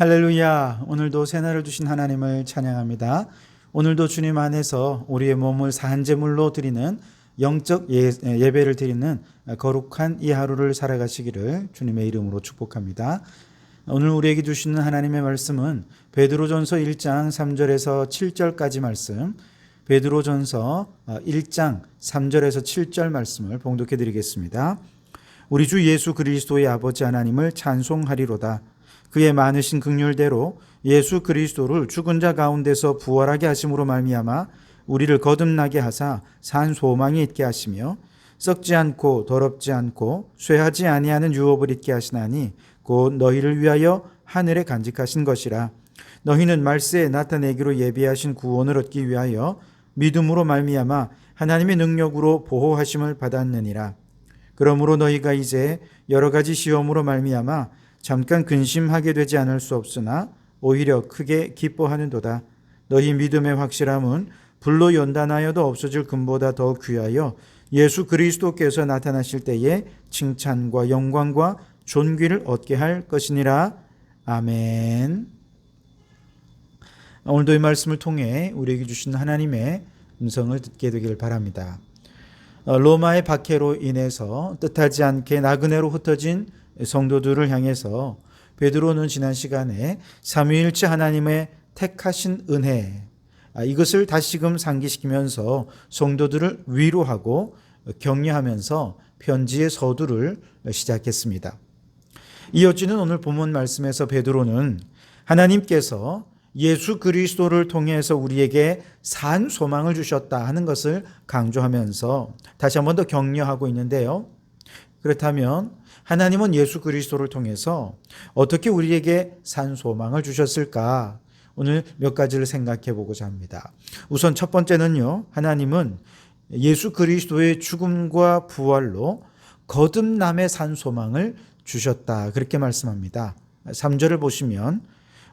할렐루야. 오늘도 새날을 주신 하나님을 찬양합니다. 오늘도 주님 안에서 우리의 몸을 산제물로 드리는 영적 예, 예배를 드리는 거룩한 이 하루를 살아가시기를 주님의 이름으로 축복합니다. 오늘 우리에게 주시는 하나님의 말씀은 베드로전서 1장 3절에서 7절까지 말씀, 베드로전서 1장 3절에서 7절 말씀을 봉독해 드리겠습니다. 우리 주 예수 그리스도의 아버지 하나님을 찬송하리로다. 그의 많으신 극률대로 예수 그리스도를 죽은 자 가운데서 부활하게 하심으로 말미암아 우리를 거듭나게 하사 산 소망이 있게 하시며 썩지 않고 더럽지 않고 쇠하지 아니하는 유업을 있게 하시나니 곧 너희를 위하여 하늘에 간직하신 것이라. 너희는 말세에 나타내기로 예비하신 구원을 얻기 위하여 믿음으로 말미암아 하나님의 능력으로 보호하심을 받았느니라. 그러므로 너희가 이제 여러 가지 시험으로 말미암아 잠깐 근심하게 되지 않을 수 없으나 오히려 크게 기뻐하는도다. 너희 믿음의 확실함은 불로 연단하여도 없어질 금보다 더 귀하여 예수 그리스도께서 나타나실 때에 칭찬과 영광과 존귀를 얻게 할 것이니라. 아멘. 오늘도 이 말씀을 통해 우리에게 주신 하나님의 음성을 듣게 되길 바랍니다. 어, 로마의 박해로 인해서 뜻하지 않게 나그네로 흩어진 성도들을 향해서 베드로는 지난 시간에 삼위일체 하나님의 택하신 은혜 아, 이것을 다시금 상기시키면서 성도들을 위로하고 격려하면서 편지의 서두를 시작했습니다. 이어지는 오늘 본문 말씀에서 베드로는 하나님께서 예수 그리스도를 통해서 우리에게 산 소망을 주셨다 하는 것을 강조하면서 다시 한번 더 격려하고 있는데요. 그렇다면 하나님은 예수 그리스도를 통해서 어떻게 우리에게 산 소망을 주셨을까? 오늘 몇 가지를 생각해 보고자 합니다. 우선 첫 번째는요. 하나님은 예수 그리스도의 죽음과 부활로 거듭남의 산 소망을 주셨다. 그렇게 말씀합니다. 3절을 보시면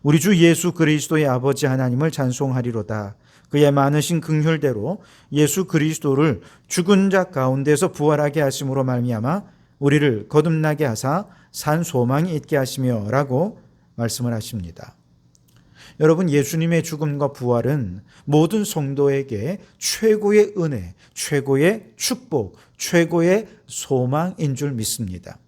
우리 주 예수 그리스도의 아버지 하나님을 찬송하리로다. 그의 많으신 긍휼대로 예수 그리스도를 죽은 자 가운데서 부활하게 하심으로 말미암아 우리를 거듭나게 하사 산 소망이 있게 하시며 라고 말씀을 하십니다. 여러분 예수님의 죽음과 부활은 모든 성도에게 최고의 은혜, 최고의 축복, 최고의 소망인 줄 믿습니다.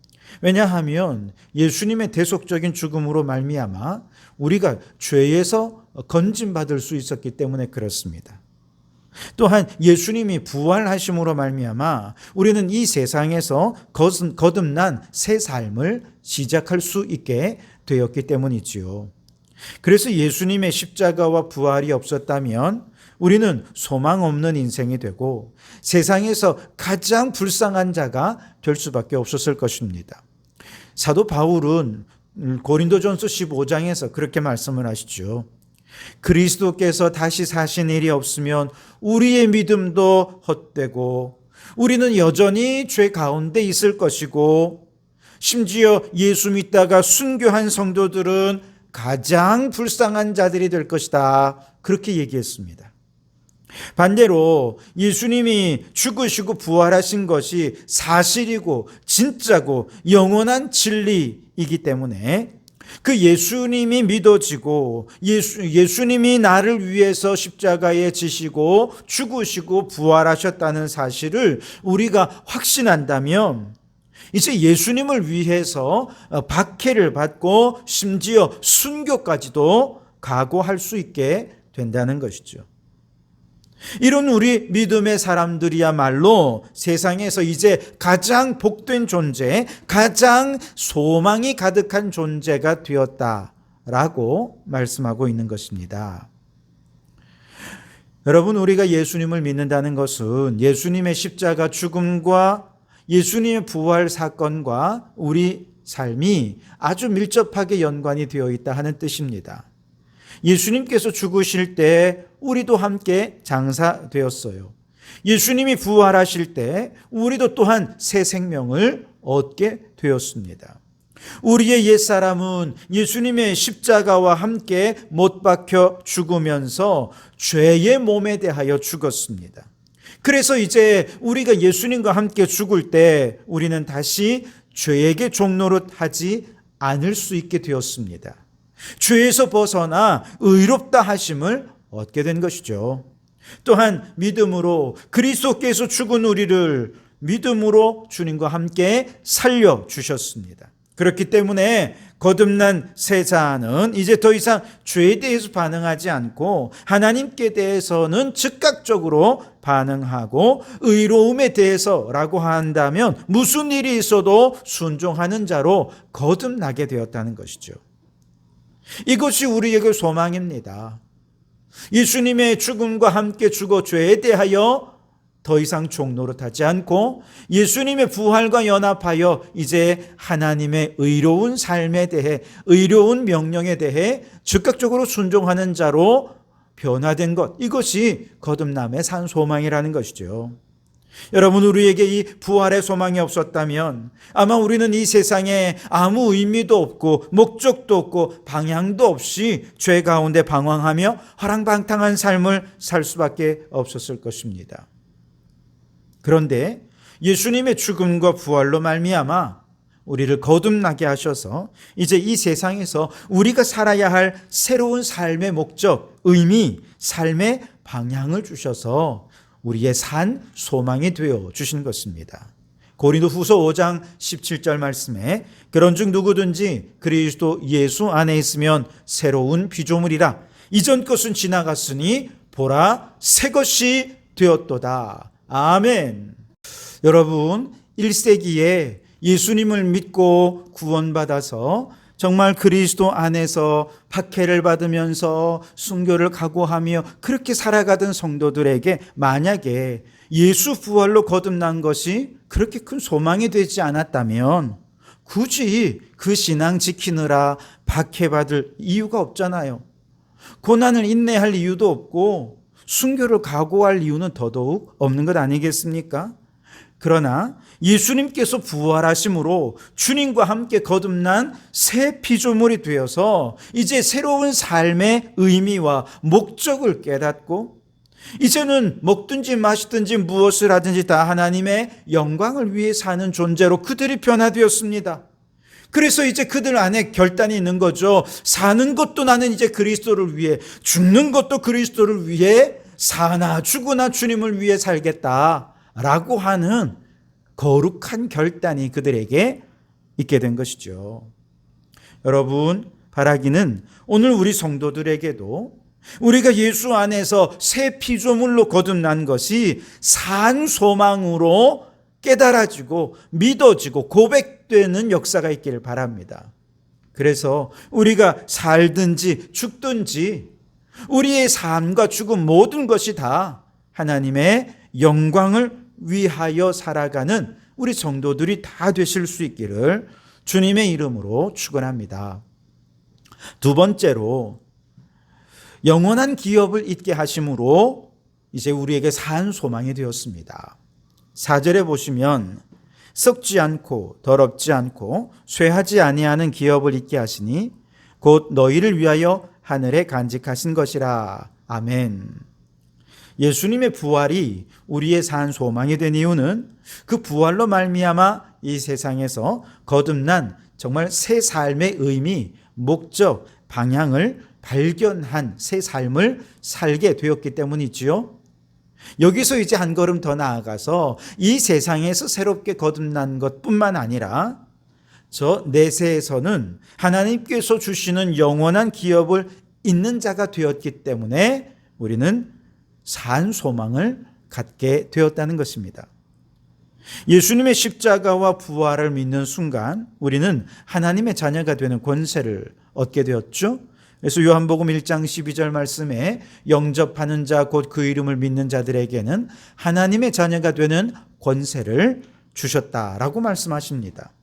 왜냐하면 예수님의 대속적인 죽음으로 말미암아 우리가 죄에서 건진받을 수 있었기 때문에 그렇습니다. 또한 예수님이 부활하심으로 말미암아 우리는 이 세상에서 거듭난 새 삶을 시작할 수 있게 되었기 때문이지요. 그래서 예수님의 십자가와 부활이 없었다면 우리는 소망 없는 인생이 되고 세상에서 가장 불쌍한 자가 될 수밖에 없었을 것입니다. 사도 바울은 고린도전서 15장에서 그렇게 말씀을 하시죠. 그리스도께서 다시 사신 일이 없으면 우리의 믿음도 헛되고 우리는 여전히 죄 가운데 있을 것이고 심지어 예수 믿다가 순교한 성도들은 가장 불쌍한 자들이 될 것이다. 그렇게 얘기했습니다. 반대로 예수님이 죽으시고 부활하신 것이 사실이고 진짜고 영원한 진리이기 때문에 그 예수님이 믿어지고 예수, 예수님이 나를 위해서 십자가에 지시고 죽으시고 부활하셨다는 사실을 우리가 확신한다면 이제 예수님을 위해서 박해를 받고 심지어 순교까지도 각오할 수 있게 된다는 것이죠. 이런 우리 믿음의 사람들이야말로 세상에서 이제 가장 복된 존재, 가장 소망이 가득한 존재가 되었다라고 말씀하고 있는 것입니다. 여러분, 우리가 예수님을 믿는다는 것은 예수님의 십자가 죽음과 예수님의 부활 사건과 우리 삶이 아주 밀접하게 연관이 되어 있다 하는 뜻입니다. 예수님께서 죽으실 때 우리도 함께 장사되었어요. 예수님이 부활하실 때 우리도 또한 새 생명을 얻게 되었습니다. 우리의 옛사람은 예수님의 십자가와 함께 못 박혀 죽으면서 죄의 몸에 대하여 죽었습니다. 그래서 이제 우리가 예수님과 함께 죽을 때 우리는 다시 죄에게 종노릇 하지 않을 수 있게 되었습니다. 죄에서 벗어나 의롭다 하심을 얻게 된 것이죠. 또한 믿음으로 그리스도께서 죽은 우리를 믿음으로 주님과 함께 살려 주셨습니다. 그렇기 때문에 거듭난 세자는 이제 더 이상 죄에 대해서 반응하지 않고 하나님께 대해서는 즉각적으로 반응하고 의로움에 대해서라고 한다면 무슨 일이 있어도 순종하는 자로 거듭나게 되었다는 것이죠. 이것이 우리에게 소망입니다. 예수님의 죽음과 함께 죽어 죄에 대하여 더 이상 종노릇하지 않고 예수님의 부활과 연합하여 이제 하나님의 의로운 삶에 대해 의로운 명령에 대해 즉각적으로 순종하는 자로 변화된 것 이것이 거듭남의 산 소망이라는 것이죠. 여러분 우리에게 이 부활의 소망이 없었다면 아마 우리는 이 세상에 아무 의미도 없고 목적도 없고 방향도 없이 죄 가운데 방황하며 허랑방탕한 삶을 살 수밖에 없었을 것입니다. 그런데 예수님의 죽음과 부활로 말미암아 우리를 거듭나게 하셔서 이제 이 세상에서 우리가 살아야 할 새로운 삶의 목적, 의미, 삶의 방향을 주셔서 우리의 산 소망이 되어 주신 것입니다. 고린도 후서 5장 17절 말씀에 그런즉 누구든지 그리스도 예수 안에 있으면 새로운 피조물이라 이전 것은 지나갔으니 보라 새 것이 되었도다. 아멘. 여러분 1세기에 예수님을 믿고 구원받아서 정말 그리스도 안에서 박해를 받으면서 순교를 각오하며 그렇게 살아가던 성도들에게 만약에 예수 부활로 거듭난 것이 그렇게 큰 소망이 되지 않았다면 굳이 그 신앙 지키느라 박해받을 이유가 없잖아요. 고난을 인내할 이유도 없고 순교를 각오할 이유는 더더욱 없는 것 아니겠습니까? 그러나 예수님께서 부활하심으로 주님과 함께 거듭난 새 피조물이 되어서 이제 새로운 삶의 의미와 목적을 깨닫고 이제는 먹든지 마시든지 무엇을 하든지 다 하나님의 영광을 위해 사는 존재로 그들이 변화되었습니다. 그래서 이제 그들 안에 결단이 있는 거죠. 사는 것도 나는 이제 그리스도를 위해, 죽는 것도 그리스도를 위해, 사나 죽으나 주님을 위해 살겠다. 라고 하는 거룩한 결단이 그들에게 있게 된 것이죠. 여러분, 바라기는 오늘 우리 성도들에게도 우리가 예수 안에서 새 피조물로 거듭난 것이 산 소망으로 깨달아지고 믿어지고 고백되는 역사가 있기를 바랍니다. 그래서 우리가 살든지 죽든지 우리의 삶과 죽음 모든 것이 다 하나님의 영광을 위하여 살아가는 우리 성도들이 다 되실 수 있기를 주님의 이름으로 축원합니다. 두 번째로 영원한 기업을 잊게 하심으로 이제 우리에게 산 소망이 되었습니다. 4절에 보시면 썩지 않고 더럽지 않고 쇠하지 아니하는 기업을 잊게 하시니 곧 너희를 위하여 하늘에 간직하신 것이라. 아멘. 예수님의 부활이 우리의 산 소망이 된 이유는 그 부활로 말미암아 이 세상에서 거듭난 정말 새 삶의 의미, 목적, 방향을 발견한 새 삶을 살게 되었기 때문이지요. 여기서 이제 한 걸음 더 나아가서 이 세상에서 새롭게 거듭난 것뿐만 아니라 저 내세에서는 하나님께서 주시는 영원한 기업을 있는 자가 되었기 때문에 우리는 산 소망을 갖게 되었다는 것입니다. 예수님의 십자가와 부활을 믿는 순간 우리는 하나님의 자녀가 되는 권세를 얻게 되었죠. 그래서 요한복음 1장 12절 말씀에 영접하는 자 곧 그 이름을 믿는 자들에게는 하나님의 자녀가 되는 권세를 주셨다라고 말씀하십니다.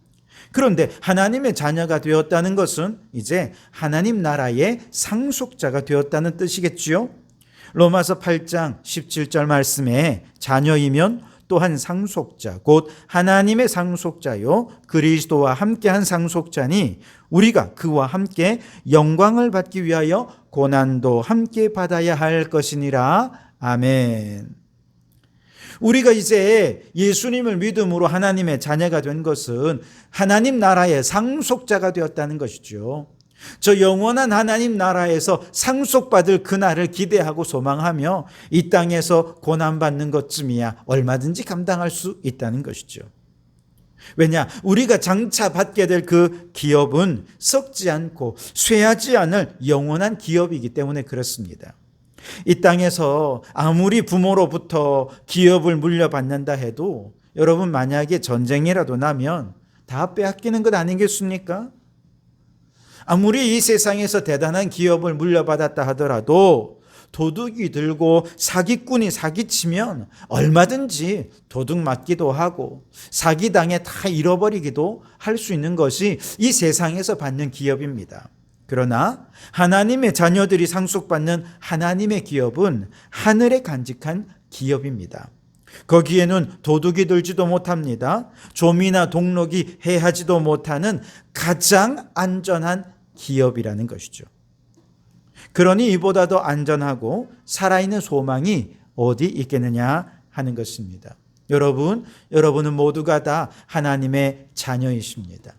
그런데 하나님의 자녀가 되었다는 것은 이제 하나님 나라의 상속자가 되었다는 뜻이겠지요. 로마서 8장 17절 말씀에 자녀이면 또한 상속자 곧 하나님의 상속자요 그리스도와 함께한 상속자니 우리가 그와 함께 영광을 받기 위하여 고난도 함께 받아야 할 것이니라 아멘. 우리가 이제 예수님을 믿음으로 하나님의 자녀가 된 것은 하나님 나라의 상속자가 되었다는 것이죠. 저 영원한 하나님 나라에서 상속받을 그날을 기대하고 소망하며 이 땅에서 고난받는 것쯤이야 얼마든지 감당할 수 있다는 것이죠. 왜냐? 우리가 장차 받게 될 그 기업은 썩지 않고 쇠하지 않을 영원한 기업이기 때문에 그렇습니다. 이 땅에서 아무리 부모로부터 기업을 물려받는다 해도 여러분 만약에 전쟁이라도 나면 다 빼앗기는 것 아니겠습니까? 아무리 이 세상에서 대단한 기업을 물려받았다 하더라도 도둑이 들고 사기꾼이 사기치면 얼마든지 도둑 맞기도 하고 사기당해 다 잃어버리기도 할 수 있는 것이 이 세상에서 받는 기업입니다. 그러나 하나님의 자녀들이 상속받는 하나님의 기업은 하늘에 간직한 기업입니다. 거기에는 도둑이 들지도 못합니다. 좀이나 동록이 해하지도 못하는 가장 안전한 기업이라는 것이죠. 그러니 이보다 더 안전하고 살아있는 소망이 어디 있겠느냐 하는 것입니다. 여러분, 여러분은 모두가 다 하나님의 자녀이십니다.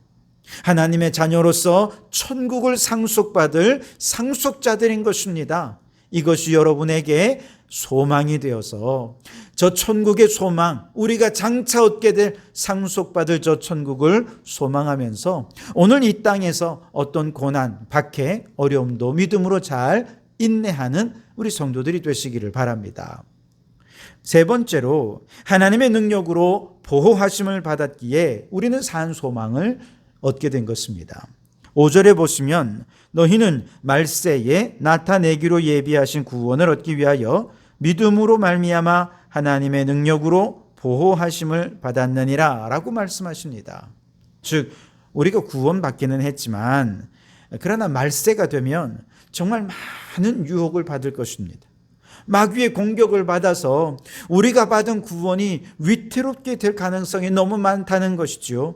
하나님의 자녀로서 천국을 상속받을 상속자들인 것입니다. 이것이 여러분에게 소망이 되어서 저 천국의 소망, 우리가 장차 얻게 될 상속받을 저 천국을 소망하면서 오늘 이 땅에서 어떤 고난, 박해, 어려움도 믿음으로 잘 인내하는 우리 성도들이 되시기를 바랍니다. 세 번째로 하나님의 능력으로 보호하심을 받았기에 우리는 산 소망을 얻게 된 것입니다. 5절에 보시면 너희는 말세에 나타내기로 예비하신 구원을 얻기 위하여 믿음으로 말미암아 하나님의 능력으로 보호하심을 받았느니라 라고 말씀하십니다. 즉 우리가 구원받기는 했지만 그러나 말세가 되면 정말 많은 유혹을 받을 것입니다. 마귀의 공격을 받아서 우리가 받은 구원이 위태롭게 될 가능성이 너무 많다는 것이지요.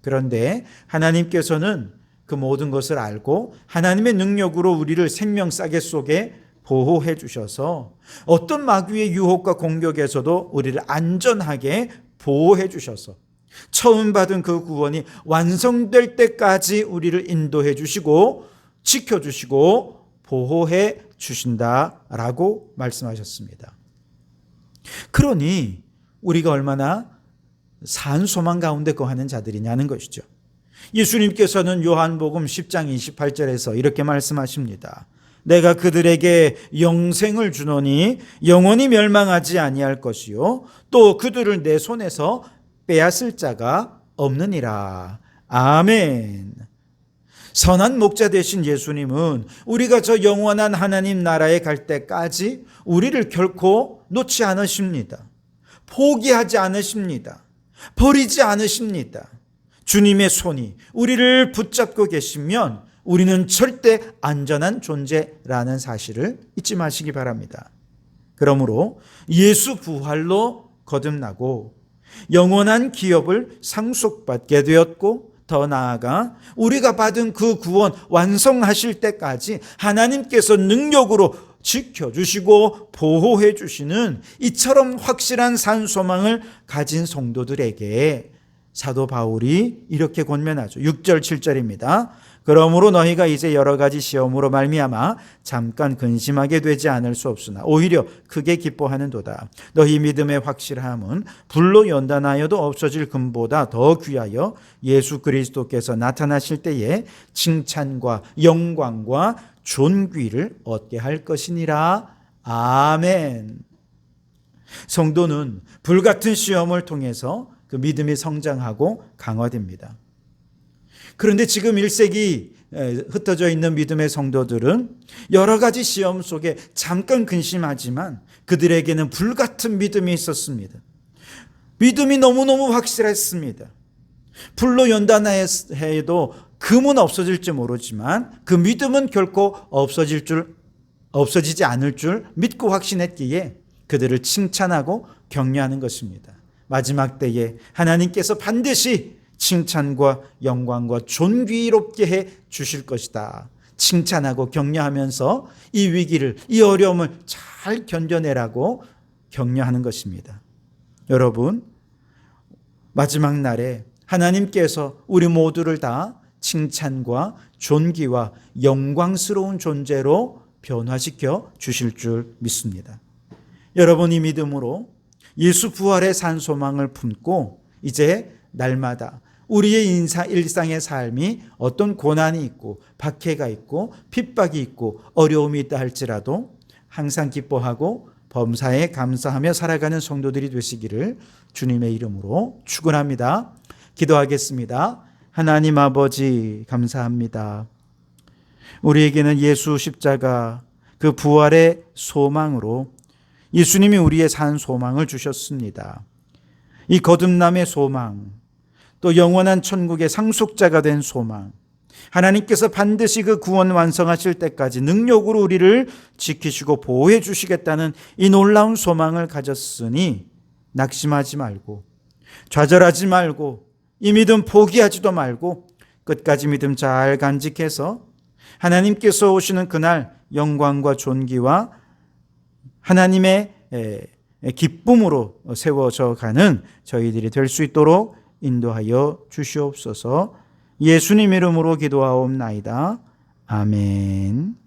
그런데 하나님께서는 그 모든 것을 알고 하나님의 능력으로 우리를 생명 싸개 속에 보호해 주셔서 어떤 마귀의 유혹과 공격에서도 우리를 안전하게 보호해 주셔서 처음 받은 그 구원이 완성될 때까지 우리를 인도해 주시고 지켜 주시고 보호해 주신다라고 말씀하셨습니다. 그러니 우리가 얼마나 산 소망 가운데 거하는 자들이냐는 것이죠. 예수님께서는 요한복음 10장 28절에서 이렇게 말씀하십니다. 내가 그들에게 영생을 주노니 영원히 멸망하지 아니할 것이요 또 그들을 내 손에서 빼앗을 자가 없느니라. 아멘. 선한 목자 되신 예수님은 우리가 저 영원한 하나님 나라에 갈 때까지 우리를 결코 놓지 않으십니다. 포기하지 않으십니다. 버리지 않으십니다. 주님의 손이 우리를 붙잡고 계시면 우리는 절대 안전한 존재라는 사실을 잊지 마시기 바랍니다. 그러므로 예수 부활로 거듭나고 영원한 기업을 상속받게 되었고 더 나아가 우리가 받은 그 구원 완성하실 때까지 하나님께서 능력으로 지켜주시고 보호해 주시는 이처럼 확실한 산 소망을 가진 성도들에게 사도 바울이 이렇게 권면하죠. 6절 7절입니다. 그러므로 너희가 이제 여러 가지 시험으로 말미암아 잠깐 근심하게 되지 않을 수 없으나 오히려 크게 기뻐하는도다. 너희 믿음의 확실함은 불로 연단하여도 없어질 금보다 더 귀하여 예수 그리스도께서 나타나실 때에 칭찬과 영광과 존귀를 얻게 할 것이니라. 아멘. 성도는 불같은 시험을 통해서 그 믿음이 성장하고 강화됩니다. 그런데 지금 1세기 흩어져 있는 믿음의 성도들은 여러 가지 시험 속에 잠깐 근심하지만 그들에게는 불같은 믿음이 있었습니다. 믿음이 너무너무 확실했습니다. 불로 연단해도 금은 없어질지 모르지만 그 믿음은 결코 없어질 줄 없어지지 않을 줄 믿고 확신했기에 그들을 칭찬하고 격려하는 것입니다. 마지막 때에 하나님께서 반드시 칭찬과 영광과 존귀롭게 해 주실 것이다. 칭찬하고 격려하면서 이 위기를, 이 어려움을 잘 견뎌내라고 격려하는 것입니다. 여러분, 마지막 날에 하나님께서 우리 모두를 다 칭찬과 존귀와 영광스러운 존재로 변화시켜 주실 줄 믿습니다. 여러분이 믿음으로 예수 부활의 산 소망을 품고 이제 날마다 우리의 인사 일상의 삶이 어떤 고난이 있고 박해가 있고 핍박이 있고 어려움이 있다 할지라도 항상 기뻐하고 범사에 감사하며 살아가는 성도들이 되시기를 주님의 이름으로 축원합니다. 기도하겠습니다. 하나님 아버지 감사합니다. 우리에게는 예수 십자가 그 부활의 소망으로 예수님이 우리의 산 소망을 주셨습니다. 이 거듭남의 소망, 또 영원한 천국의 상속자가 된 소망, 하나님께서 반드시 그 구원 완성하실 때까지 능력으로 우리를 지키시고 보호해 주시겠다는 이 놀라운 소망을 가졌으니 낙심하지 말고 좌절하지 말고 이 믿음 포기하지도 말고 끝까지 믿음 잘 간직해서 하나님께서 오시는 그날 영광과 존귀와 하나님의 기쁨으로 세워져 가는 저희들이 될 수 있도록 인도하여 주시옵소서 예수님 이름으로 기도하옵나이다. 아멘.